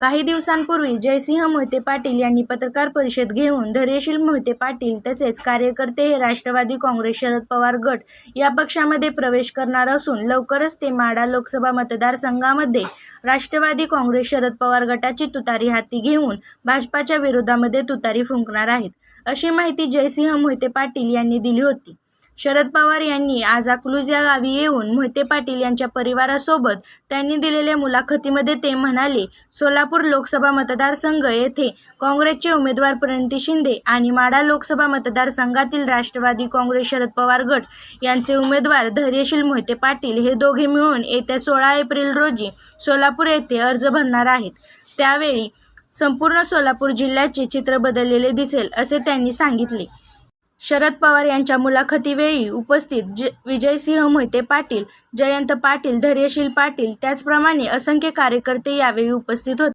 काही दिवसांपूर्वी जयसिंह मोहिते पाटील यांनी पत्रकार परिषद घेऊन धैर्यशील मोहिते पाटील तसेच कार्यकर्ते हे राष्ट्रवादी काँग्रेस शरद पवार गट या पक्षामध्ये प्रवेश करणार असून लवकरच ते माढा लोकसभा मतदारसंघामध्ये राष्ट्रवादी काँग्रेस शरद पवार गटाची तुतारी हाती घेऊन भाजपाच्या विरोधामध्ये तुतारी फुंकणार आहेत. अशी माहिती जयसिंह मोहिते पाटील यांनी दिली होती. शरद पवार यांनी आज अकलूज या गावी येऊन मोहिते पाटील यांच्या परिवारासोबत त्यांनी दिलेल्या मुलाखतीमध्ये ते म्हणाले सोलापूर लोकसभा मतदारसंघ येथे काँग्रेसचे उमेदवार प्रणिती शिंदे आणि माढा लोकसभा मतदारसंघातील राष्ट्रवादी काँग्रेस शरद पवार गट यांचे उमेदवार धैर्यशील मोहिते पाटील हे दोघे मिळून येत्या सोळा एप्रिल रोजी सोलापूर येथे अर्ज भरणार आहेत. त्यावेळी संपूर्ण सोलापूर जिल्ह्याचे चित्र बदललेले दिसेल असे त्यांनी सांगितले. शरद पवार यांच्या मुलाखतीवेळी उपस्थित ज विजयसिंह मोहिते पाटील जयंत पाटील धैर्यशील पाटील त्याचप्रमाणे असंख्य कार्यकर्ते यावेळी उपस्थित होते.